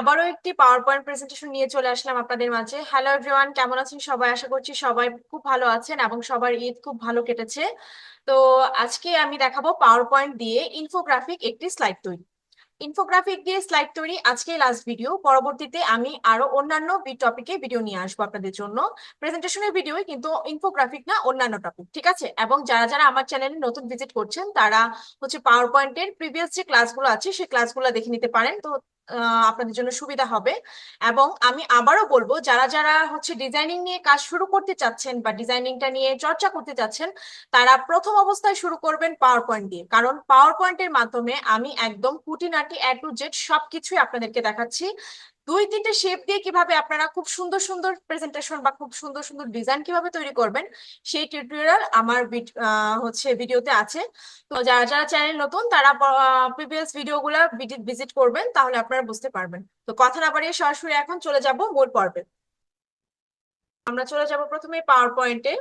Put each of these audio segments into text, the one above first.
আবারও একটি power point presentation নিয়ে চলে আসলাম আপনাদের মাঝে। হ্যালো এভরিওয়ান কেমন আছেন সবাই? আশা করছি সবাই খুব ভালো আছেন এবং সবার ঈদ খুব ভালো কেটেছে। তো আজকে আমি দেখাবো পাওয়ার পয়েন্ট দিয়ে ইনফোগ্রাফিক একটি স্লাইড তৈরি। ইনফোগ্রাফিক দিয়ে স্লাইড তৈরি আজকে লাস্ট ভিডিও পরবর্তীতে আমি আরও অন্যান্য টপিকে ভিডিও নিয়ে আসব আপনাদের জন্য। প্রেজেন্টেশনের ভিডিও কিন্তু ইনফোগ্রাফিক না, অন্যান্য টপিক ঠিক আছে? এবং যারা যারা আমার চ্যানেলে নতুন ভিজিট করছেন, তারা হচ্ছে পাওয়ার পয়েন্টের প্রিভিয়াস যে ক্লাসগুলো আছে, সেই ক্লাসগুলো দেখে নিতে পারেন। তো আপনাদের জন্য সুবিধা হবে। এবং আমি আবারও বলব, যারা যারা হচ্ছে ডিজাইনিং নিয়ে কাজ শুরু করতে চাচ্ছেন বা ডিজাইনিংটা নিয়ে চর্চা করতে চাচ্ছেন, তারা প্রথম অবস্থায় শুরু করবেন পাওয়ার পয়েন্ট দিয়ে। কারণ পাওয়ার পয়েন্টের মাধ্যমে আমি একদম কুটিনাটি এ টু জেড সবকিছুই আপনাদেরকে দেখাচ্ছি। দুই তিনটে শেপ দিয়ে কীভাবে আপনারা খুব সুন্দর সুন্দর প্রেজেন্টেশন বা খুব সুন্দর সুন্দর ডিজাইন কীভাবে তৈরি করবেন, সেই টিউটোরিয়াল আমার হচ্ছে ভিডিওতে আছে। তো যারা যারা চ্যানেল নতুন, তারা প্রিভিয়াস ভিডিওগুলো ভিজিট করবেন, তাহলে আপনারা বুঝতে পারবেন। তো কথা না বাড়িয়ে সরাসরি এখন চলে যাব মূল পর্বে। আমরা চলে যাব প্রথমে পাওয়ার পয়েন্টে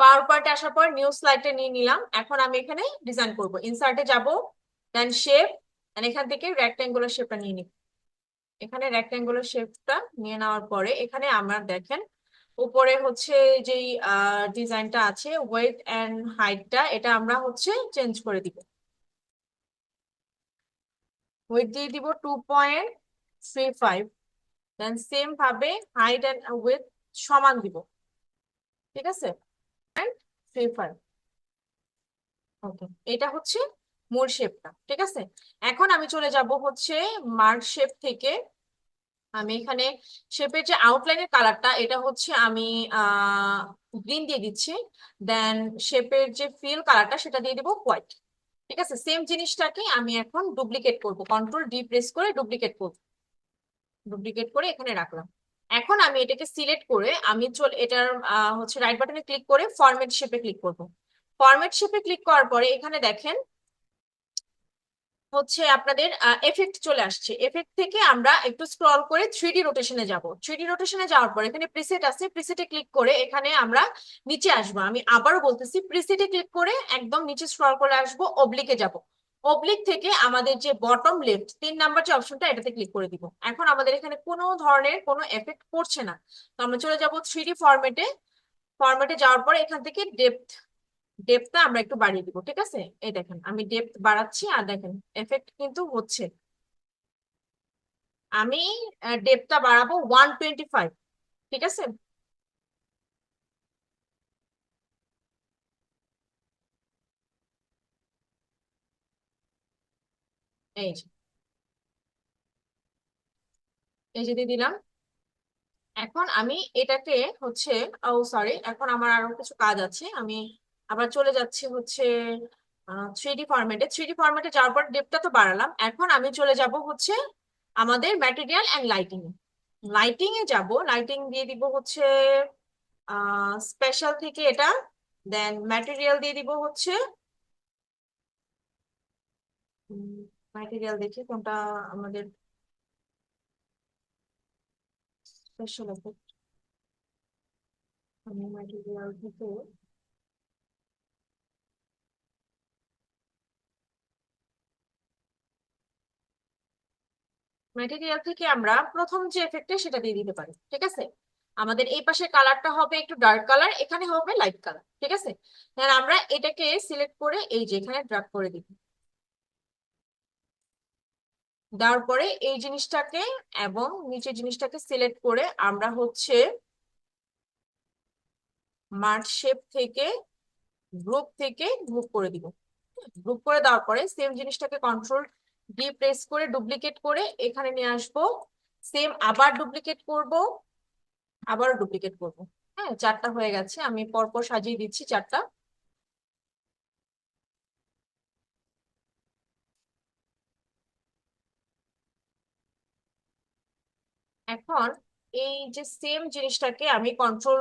পাওয়ার পয়েন্টে আসার পর নিউ স্লাইডে নিয়ে নিলাম। এখন আমি এখানে ডিজাইন করব। ইনসার্টে যাব দেন শেপ এখান থেকে রেক্ট্যাঙ্গুলার শেপটা নিয়ে নিব। এখানে রেক্ট্যাঙ্গুলার শেপটা নিয়ে নেওয়ার পরে এখানে আমরা দেখেন, উপরে হচ্ছে যেই ডিজাইনটা আছে ওয়েট অ্যান্ড হাইটটা এটা আমরা হচ্ছে চেঞ্জ করে দিব। ওয়েট দিয়ে দিব two point three five then same ভাবে হাইট অ্যান্ড ওয়েট সমান দিব। ঠিক আছে? থ্রি ফাইভ ওকে এটা হচ্ছে মূল শেপটা ঠিক আছে? এখন আমি চলে যাব হচ্ছে মার্ক শেপ থেকে। আমি এখানে শেপের যে আউটলাইনের কালারটা এটা হচ্ছে আমি গ্রিন দিয়ে দিচ্ছি। দেন শেপের যে ফিল কালারটা সেটা দিয়ে দিব হোয়াইট ঠিক আছে? সেম জিনিসটাকে আমি এখন ডুপ্লিকেট করব। কন্ট্রোল ডি প্রেস করে ডুপ্লিকেট করব। ডুপ্লিকেট করে এখানে রাখলাম। এখন আমি এটাকে সিলেক্ট করে আমি চল, এটার হচ্ছে রাইট বাটনে ক্লিক করে ফরম্যাট শেপে ক্লিক করব। ফরম্যাট শেপে ক্লিক করার পরে এখানে দেখেন হচ্ছে আপনাদের এফেক্ট চলে আসছে। এফেক্ট থেকে আমরা একটু স্ক্রল করে থ্রি রোটেশনে যাব। থ্রি রোটেশনে যাওয়ার পর এখানে প্রিসেট আছে। প্রিসেটে ক্লিক করে এখানে আমরা নিচে আসব। আমি আবারও বলতেছি প্রিসেটে ক্লিক করে একদম নিচে স্ক্রল করে আসব অবলিকে যাব। অবলিক থেকে আমাদের যে বটম লেফট তিন নাম্বার যে অপশনটা এটাতে ক্লিক করে দিব। এখন আমাদের এখানে কোনো ধরনের কোনো এফেক্ট পড়ছে না। তো আমরা চলে যাব থ্রি ফরম্যাটে ফরম্যাটে যাওয়ার পর এখান থেকে ডেপথ ডেপথটা আমরা একটু বাড়িয়ে দিব, ঠিক আছে? এই দেখেন, আমি ডেপথ বাড়াচ্ছি আর দেখেন এফেক্ট কিন্তু হচ্ছে। আমি ডেপথটা বাড়াবো ওয়ান টোয়েন্টি ফাইভ ঠিক আছে? এই যে। এই যে দিলাম। এখন আমি এটাকে হচ্ছে, ও সরি এখন আমার আরও কিছু কাজ আছে, আমি আবার চলে যাচ্ছে হচ্ছে থ্রি ডি ফরম্যাটে থ্রি ডি ফরম্যাটে যাওয়ার পর ডেপটা তো বাড়ালাম। এখন আমি চলে যাব হচ্ছে আমাদের ম্যাটেরিয়াল অ্যান্ড লাইটিং লাইটিং এ যাব। লাইটিং দিয়ে দিব হচ্ছে স্পেশাল থেকে এটা দেন ম্যাটেরিয়াল দিয়ে দিব হচ্ছে ম্যাটেরিয়াল দেখি কোনটা আমাদের স্পেশাল এফেক্ট ম্যাটেরিয়াল থেকে ম্যাটেরিয়াল থেকে আমরা প্রথম যে এফেক্টটা সেটা দিয়ে দিতে পারি, ঠিক আছে? আমাদের এই পাশে কালারটা হবে একটু ডার্ক কালার এখানে হবে লাইট কালার ঠিক আছে? আমরা এটাকে সিলেক্ট করে এই যে এখানে ড্রাগ করে দিব। দেওয়ার পরে এই জিনিসটাকে এবং নিচের জিনিসটাকে সিলেক্ট করে আমরা হচ্ছে মার্ট শেপ থেকে গ্রুপ থেকে গ্রুপ করে দিব। গ্রুপ করে দেওয়ার পরে সেম জিনিসটাকে কন্ট্রোল ডি প্রেস করে ডুপ্লিকেট করে এখানে নিয়ে আসব। সেম আবার ডুপ্লিকেট করব, আবারও ডুপ্লিকেট করব। হ্যাঁ চারটা হয়ে গেছে, আমি পরপর সাজিয়ে দিচ্ছি চারটা। এখন এই যে সেম জিনিসটাকে আমি কন্ট্রোল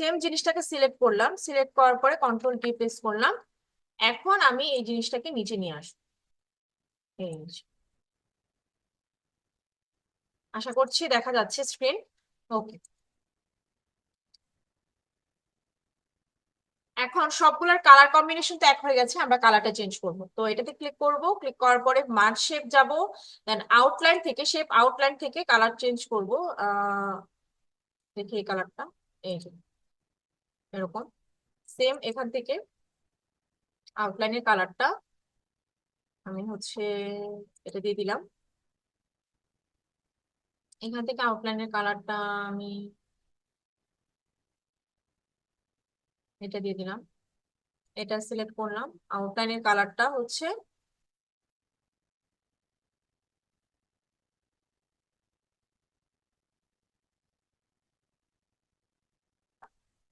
সেম জিনিসটাকে সিলেক্ট করলাম সিলেক্ট করার পরে কন্ট্রোল ডি প্রেস করলাম। এখন আমি এই জিনিসটাকে নিচে নিয়ে আসব। এই আশা করছি দেখা যাচ্ছে স্ক্রিন ওকে এখন সবগুলোর কালার কম্বিনেশন তো এক হয়ে গেছে, আমরা কালারটা চেঞ্জ করব। তো এটাতে ক্লিক করব ক্লিক করার পরে মার্ক শেপ যাব দেন আউটলাইন থেকে শেপ আউটলাইন থেকে কালার চেঞ্জ করব। দেখি এই কালারটা এই যে, এরকম। সেম এখান থেকে আউটলাইনের কালারটা আমি হচ্ছে এটা দিয়ে দিলাম। এখান থেকে আউটলাইনের কালারটা আমি এটা দিয়ে দিলাম। এটা সিলেক্ট করলাম। আউটলাইনের কালারটা হচ্ছে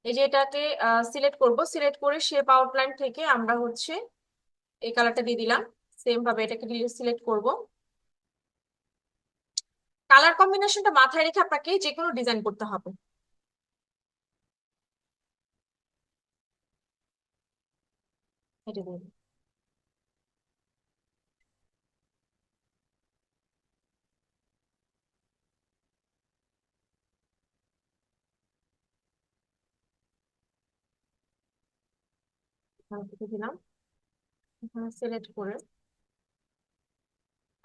এই যে এটাকে সিলেক্ট করব। সিলেক্ট করে শেপ আউটলাইন থেকে আমরা হচ্ছে এই কালারটা দিয়ে দিলাম। সেম ভাবে এটাকে সিলেক্ট করব। কালার কম্বিনেশনটা মাথায় রেখে আপনাকে যে কোনো ডিজাইন করতে হবে। দিলাম। সিলেক্ট করে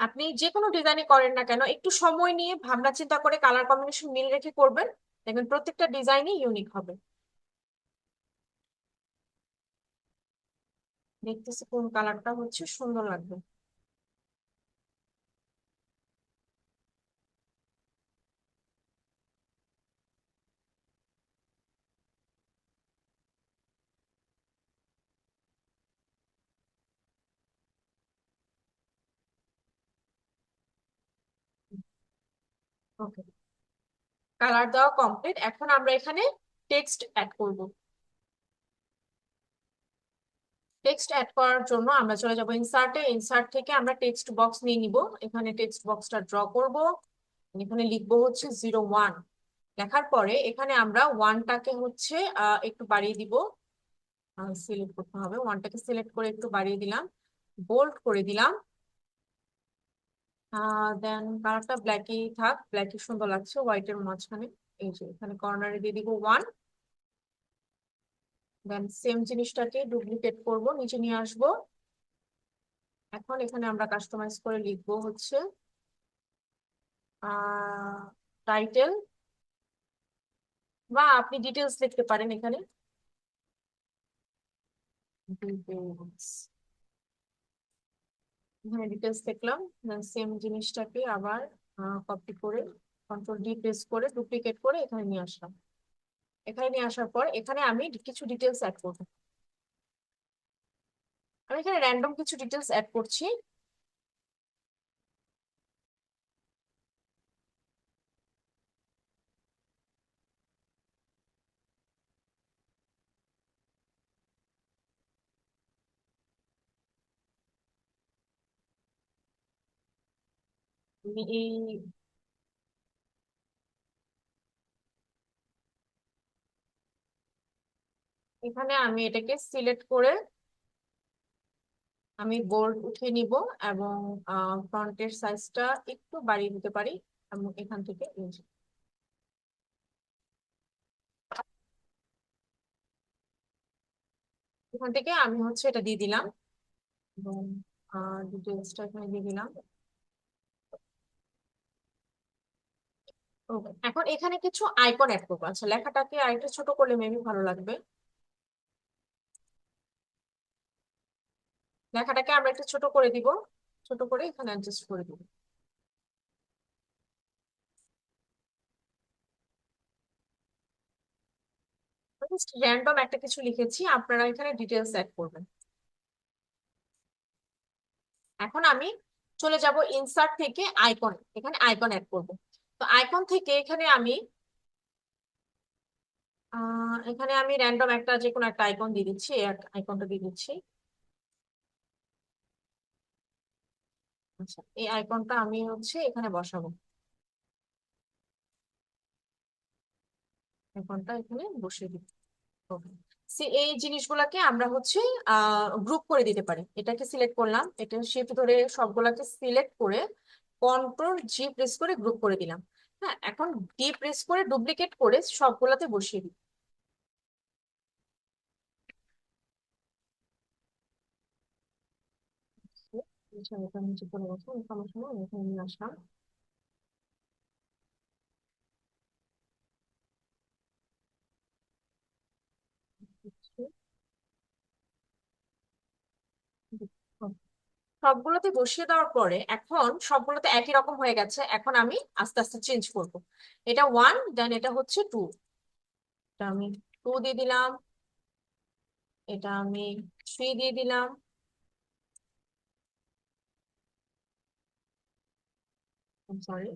আপনি যে কোনো ডিজাইনই করেন না কেন, একটু সময় নিয়ে ভাবনা চিন্তা করে কালার কম্বিনেশন মিল রেখে করবেন, দেখবেন প্রত্যেকটা ডিজাইনই ইউনিক হবে। দেখতেছি কোন কালারটা হচ্ছে, সুন্দর লাগবে। ওকে কালার দেওয়া কমপ্লিট এখন আমরা এখানে টেক্সট অ্যাড করব। টেক্সট অ্যাড করার জন্য আমরা চলে যাব ইনসার্টে ইনসার্ট থেকে আমরা টেক্সট বক্স নিয়ে নিব। এখানে টেক্সট বক্সটা ড্র করব। এখানে লিখব হচ্ছে জিরো ওয়ান লেখার পরে এখানে আমরা ওয়ানটাকে হচ্ছে একটু বাড়িয়ে দিব। সিলেক্ট করতে হবে। ওয়ানটাকে সিলেক্ট করে একটু বাড়িয়ে দিলাম। বোল্ড করে দিলাম। দেন কালারটা ব্ল্যাকই থাক ব্ল্যাকই সুন্দর লাগছে হোয়াইটের মাঝখানে, এই যে, এখানে কর্নারে দিয়ে দিব ওয়ান দেন সেম জিনিসটাকে ডুপ্লিকেট করব, নিচে নিয়ে আসব এখন এখানে আমরা কাস্টমাইজ করে লিখব হচ্ছে টাইটেল বা আপনি ডিটেলস লিখতে পারেন এখানে Details. এখানে ডিটেলস দেখলাম সেম জিনিসটাকে আবার কপি করে কন্ট্রোল ডি প্রেস করে ডুপ্লিকেট করে এখানে নিয়ে আসলাম। এখানে নিয়ে আসার পর, এখানে আমি কিছু ডিটেলস অ্যাড করব। আমি এখানে র্যান্ডম কিছু ডিটেলস অ্যাড করছি। আমি এখানে আমি এটাকে সিলেক্ট করে আমি বোর্ড উঠিয়ে নিব এবং ফ্রন্টের সাইজটা একটু বাড়িয়ে দিতে পারি এবং এখান থেকে এখান থেকে আমি হচ্ছে এটা দিয়ে দিলাম এবং ডিটেলসটা এখানে দিয়ে দিলাম। এখন এখানে কিছু আইকন অ্যাড করব। আচ্ছা লেখাটাকে আরেকটু ছোট করলে মেবি ভালো লাগবে। লেখাটাকে আমরা একটু ছোট করে দিব। ছোট করে এখানে অ্যাডজাস্ট করে দিব। র্যান্ডম একটা কিছু লিখেছি, আপনারা এখানে ডিটেলস অ্যাড করবেন। এখন আমি চলে যাব ইনসার্ট থেকে আইকন এখানে আইকন অ্যাড করব। তো আইকন থেকে এখানে আমি এখানে আমি র্যান্ডম একটা যে কোনো একটা আইকন দিয়ে দিচ্ছি আইকনটা দিয়ে দিচ্ছি। আচ্ছা এই আইকনটা আমি হচ্ছে এখানে বসাবো। আইকনটা এখানে বসিয়ে দিব এই জিনিসগুলোকে আমরা হচ্ছে গ্রুপ করে দিতে পারি। এটাকে সিলেক্ট করলাম, এটা শিফট ধরে সবগুলাকে সিলেক্ট করে কন্ট্রোল জি প্রেস করে গ্রুপ করে দিলাম। হ্যাঁ এখন ডি প্রেস করে ডুপ্লিকেট করে সবগুলোতে বসিয়ে দিই। আসলাম সবগুলোতে বসিয়ে দেওয়ার পরে এখন সবগুলোতে একই রকম হয়ে গেছে। এখন আমি আস্তে আস্তে চেঞ্জ করব। এটা ওয়ান দেন এটা হচ্ছে টু এটা আমি টু দিয়ে দিলাম। এটা আমি থ্রি দিয়ে দিলাম। সরি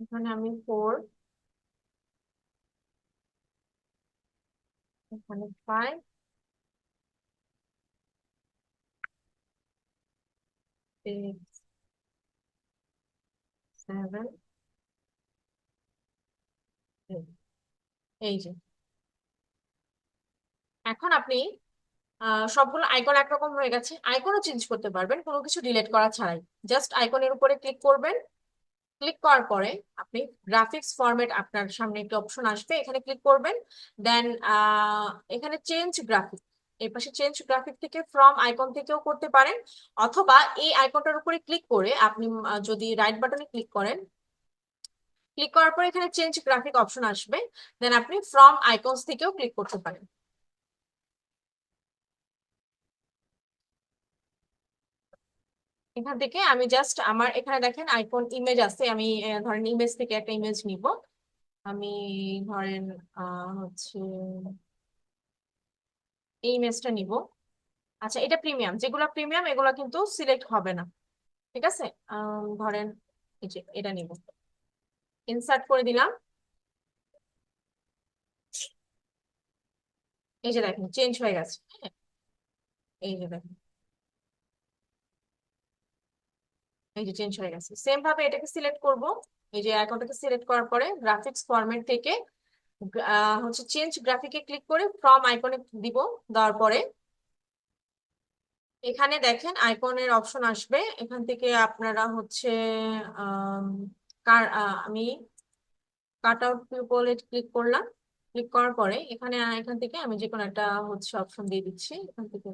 এখানে আমি ফোর এখানে ফাইভ সিক্স সেভেন এই যে। এখন আপনি সবগুলো আইকন একরকম হয়ে গেছে। আইকনও চেঞ্জ করতে পারবেন, কোনো কিছু ডিলিট করা ছাড়াই। জাস্ট আইকনের উপরে ক্লিক করবেন। ক্লিক করার পরে আপনি গ্রাফিক্স ফরম্যাট আপনার সামনে একটি অপশন আসবে, এখানে ক্লিক করবেন। দেন এখানে চেঞ্জ গ্রাফিক এই পাশে চেঞ্জ গ্রাফিক থেকে ফ্রম আইকন থেকেও করতে পারেন। অথবা এই আইকনটার উপরে ক্লিক করে আপনি যদি রাইট বাটনে ক্লিক করেন ক্লিক করার পর এখানে চেঞ্জ গ্রাফিক অপশন আসবে। দেন আপনি ফ্রম আইকনস থেকেও ক্লিক করতে পারেন। এখান থেকে আমি জাস্ট আমার এখানে দেখেন আইকন ইমেজ আছে, আমি ধরেন ইমেজ থেকে একটা ইমেজ নিব। আমি ধরেন হচ্ছে এই ইমেজটা নিব। আচ্ছা এটা প্রিমিয়াম যেগুলো প্রিমিয়াম এগুলো কিন্তু সিলেক্ট হবে না, ঠিক আছে? ধরেন এটা নিব। ইনসার্ট করে দিলাম। এই যে দেখেন চেঞ্জ হয়ে গেছে হ্যাঁ? এই যে দেখেন। এই যে চেঞ্জ হয়ে গেছে। সেম ভাবে এটাকে সিলেক্ট করব। এই যে আইকনটাকে সিলেক্ট করার পরে গ্রাফিক্স ফরম্যাট থেকে হচ্ছে চেঞ্জ গ্রাফিকে ক্লিক করে ফ্রম আইকনে দিব। দেওয়ার পরে এখানে দেখেন আইকনের অপশন আসবে। এখান থেকে আপনারা হচ্ছে আম, কাট আউট পিপলে ক্লিক করলাম। ক্লিক করার পরে এখানে এখান থেকে আমি যে কোনো একটা হচ্ছে অপশন দিয়ে দিচ্ছি। এখান থেকে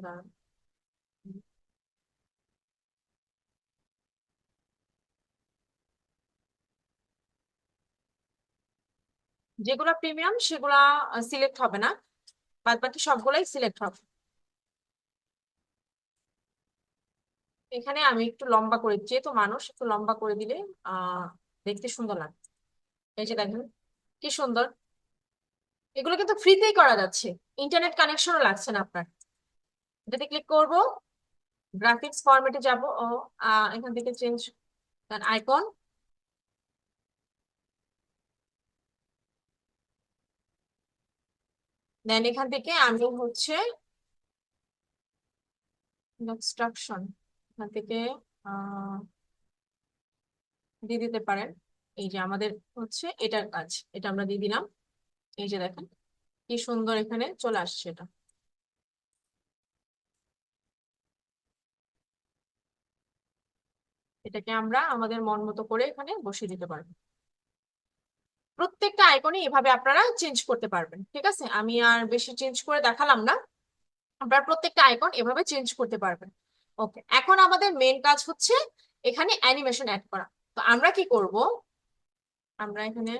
যেগুলো প্রিমিয়াম সেগুলা সিলেক্ট হবে না। বাদ বাকি সবগুলাই সিলেক্ট হবে। এখানে আমি একটু লম্বা করে যেহেতু মানুষ একটু লম্বা করে দিলে, আহ, দেখতে সুন্দর লাগে এই যে দেখেন, কি সুন্দর। এগুলো কিন্তু ফ্রিতেই করা যাচ্ছে। ইন্টারনেট কানেকশনও লাগছে না আপনার। এটাতে ক্লিক করব গ্রাফিক্স ফরম্যাটে যাব, ও এখান থেকে চেঞ্জ আইকন দেন এখান থেকে আমি হচ্ছে ইনস্ট্রাকশন এখান থেকে দিয়ে দিতে পারেন। এই যে আমাদের হচ্ছে এটার কাজ, এটা আমরা দিয়ে দিলাম। এই যে দেখেন, কি সুন্দর এখানে চলে আসছে এটা। এটাকে আমরা আমাদের মন মতো করে এখানে বসিয়ে দিতে পারব। প্রত্যেকটা আইকনই এভাবে আপনারা চেঞ্জ করতে পারবেন, ঠিক আছে? আমি আর বেশি চেঞ্জ করে দেখালাম না। আপনারা প্রত্যেকটা আইকন এভাবে চেঞ্জ করতে পারবেন। ওকে এখন আমাদের মেন কাজ হচ্ছে এখানে অ্যানিমেশন অ্যাড করা। তো আমরা কি করব? আমরা এখানে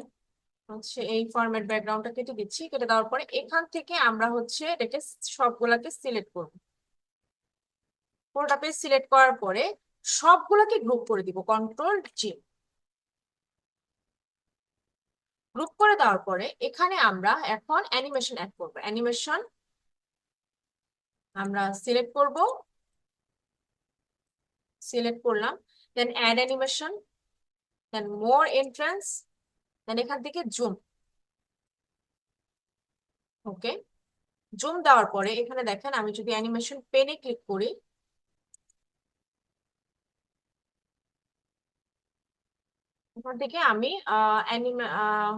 হচ্ছে এই ফরম্যাট ব্যাকগ্রাউন্ডটা কেটে দিচ্ছি, কেটে দেওয়ার পরে এখান থেকে আমরা হচ্ছে এটাকে সবগুলাকে সিলেক্ট করব। পুরোটা পেজ সিলেক্ট করার পরে সবগুলোকে গ্রুপ করে দিব কন্ট্রোল জি গ্রুপ করে দেওয়ার পরে এখানে আমরা এখন অ্যানিমেশন অ্যাড করব। অ্যানিমেশন আমরা সিলেক্ট করব। সিলেক্ট করলাম then add animation then more entrance then এখান থেকে জুম ওকে জুম দেওয়ার পরে এখানে দেখেন আমি যদি অ্যানিমেশন পেনে ক্লিক করি ওখান থেকে আমি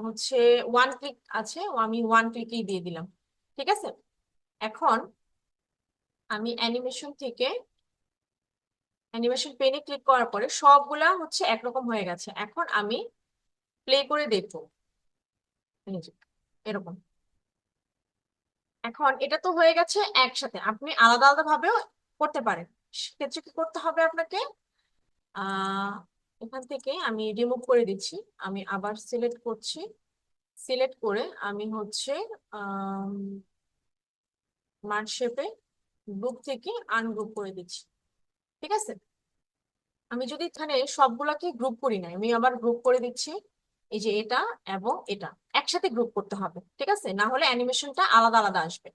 হচ্ছে ওয়ান ক্লিক আছে আমি ওয়ান ক্লিকেই দিয়ে দিলাম, ঠিক আছে? এখন আমি অ্যানিমেশন থেকে অ্যানিমেশন পেনে ক্লিক করার পরে সবগুলা হচ্ছে একরকম হয়ে গেছে। এখন আমি প্লে করে দেখব। এরকম। এখন এটা তো হয়ে গেছে একসাথে, আপনি আলাদা আলাদা ভাবেও করতে পারেন। সেক্ষেত্রে কি করতে হবে আপনাকে? এখান থেকে আমি রিমুভ করে দিচ্ছি। আমি আবার সিলেক্ট করছি। সিলেক্ট করে আমি হচ্ছে মার্ক শেপে গ্রুপ থেকে আনগ্রুপ করে দিচ্ছি। ঠিক আছে? আমি যদি এখানে সবগুলাকে গ্রুপ করি না আমি আবার গ্রুপ করে দিচ্ছি। এই যে এটা এবং এটা, একসাথে গ্রুপ করতে হবে। ঠিক আছে? না হলে অ্যানিমেশনটা আলাদা আলাদা আসবে।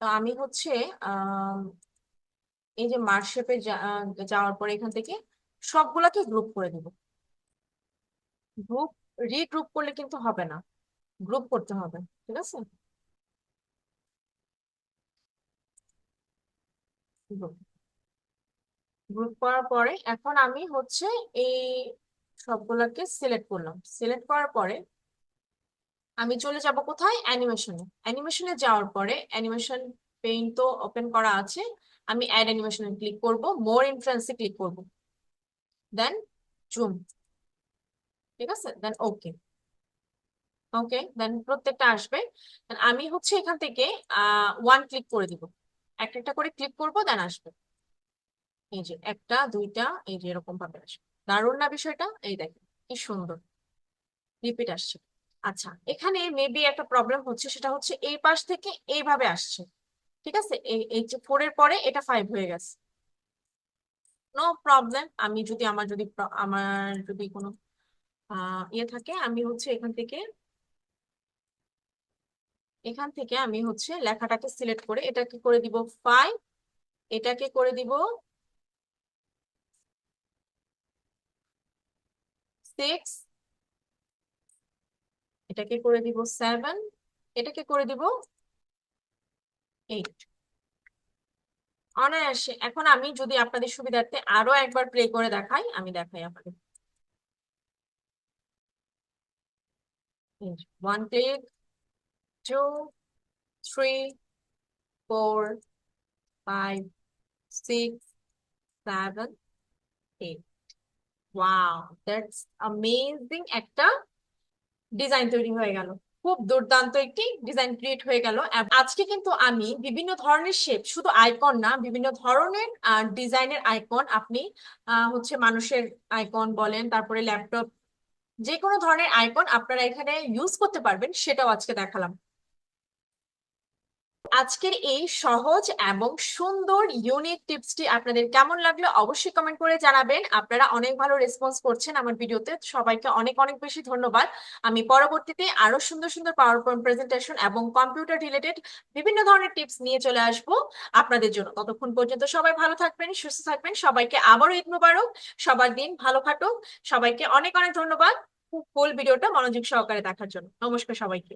তো আমি হচ্ছে এই যে মার্কশেপে যাওয়ার পরে এখান থেকে সবগুলাকে গ্রুপ করে দিব। গ্রুপ রিগ্রুপ করলে কিন্তু হবে না। গ্রুপ করতে হবে, ঠিক আছে? গ্রুপ করার পরে এখন আমি হচ্ছে এই সবগুলোকে সিলেক্ট করলাম। সিলেক্ট করার পরে আমি চলে যাব কোথায়? অ্যানিমেশনে অ্যানিমেশনে যাওয়ার পরে অ্যানিমেশন পেইন্ট তো ওপেন করা আছে। আমি অ্যাড অ্যানিমেশনে ক্লিক করব। মোর ইনফ্লুয়েন্সে ক্লিক করব। দেন জুম ঠিক আছে? দেন ওকে ওকে দেন প্রত্যেকটা আসবে। আমি হচ্ছে এখান থেকে ওয়ান ক্লিক করে দিব। একটা একটা করে ক্লিক করব দেন আসবে। এই যে, একটা, দুইটা, এই যে, এরকম ভাবে আসবে। দারুণ না বিষয়টা? এই দেখেন, কি সুন্দর। রিপিট আসছে। আচ্ছা এখানে মেবি একটা প্রবলেম হচ্ছে, সেটা হচ্ছে এই পাশ থেকে এইভাবে আসছে। ঠিক আছে? এই ফোর এর পরে এটা ফাইভ হয়ে গেছে। নো প্রবলেম আমি যদি আমার যদি আমার যদি কোনো ইয়ে থাকে, আমি হচ্ছে এখান থেকে এখান থেকে আমি হচ্ছে লেখাটাকে সিলেক্ট করে এটাকে করে দিব ফাইভ এটাকে করে দিব সিক্স এটাকে করে দিব সেভেন এটাকে করে দিব এইট অনায়াসে। এখন আমি যদি আপনাদের সুবিধার্থে আরও একবার প্লে করে দেখাই, আমি দেখাই আপনাদের। One click two three four five six seven eight wow that's amazing একটা ডিজাইন তৈরি হয়ে গেল। খুব দুর্দান্ত একটি ডিজাইন ক্রিয়েট হয়ে গেল। আজকে কিন্তু আমি বিভিন্ন ধরনের শেপ শুধু আইকন না, বিভিন্ন ধরনের ডিজাইনের আইকন আপনি হচ্ছে মানুষের আইকন বলেন, তারপরে ল্যাপটপ যে কোনো ধরনের আইকন আপনারা এখানে ইউজ করতে পারবেন, সেটাও আজকে দেখালাম। আজকের এই সহজ এবং সুন্দর ইউনিক টিপসটি আপনাদের কেমন লাগল অবশ্যই কমেন্ট করে জানাবেন। আপনারা অনেক ভালো রেসপন্স করছেন আমার ভিডিওতে। সবাইকে অনেক অনেক বেশি ধন্যবাদ। আমি পরবর্তীতে আরও সুন্দর সুন্দর পাওয়ার পয়েন্ট প্রেজেন্টেশন এবং কম্পিউটার রিলেটেড বিভিন্ন ধরনের টিপস নিয়ে চলে আসব আপনাদের জন্য। ততক্ষণ পর্যন্ত সবাই ভালো থাকবেন, সুস্থ থাকবেন। সবাইকে আবারও ঈদ মুবারক। সবার দিন ভালো কাটুক। সবাইকে অনেক অনেক ধন্যবাদ। ফুল ভিডিওটা মনোযোগ সহকারে দেখার জন্য। নমস্কার সবাইকে।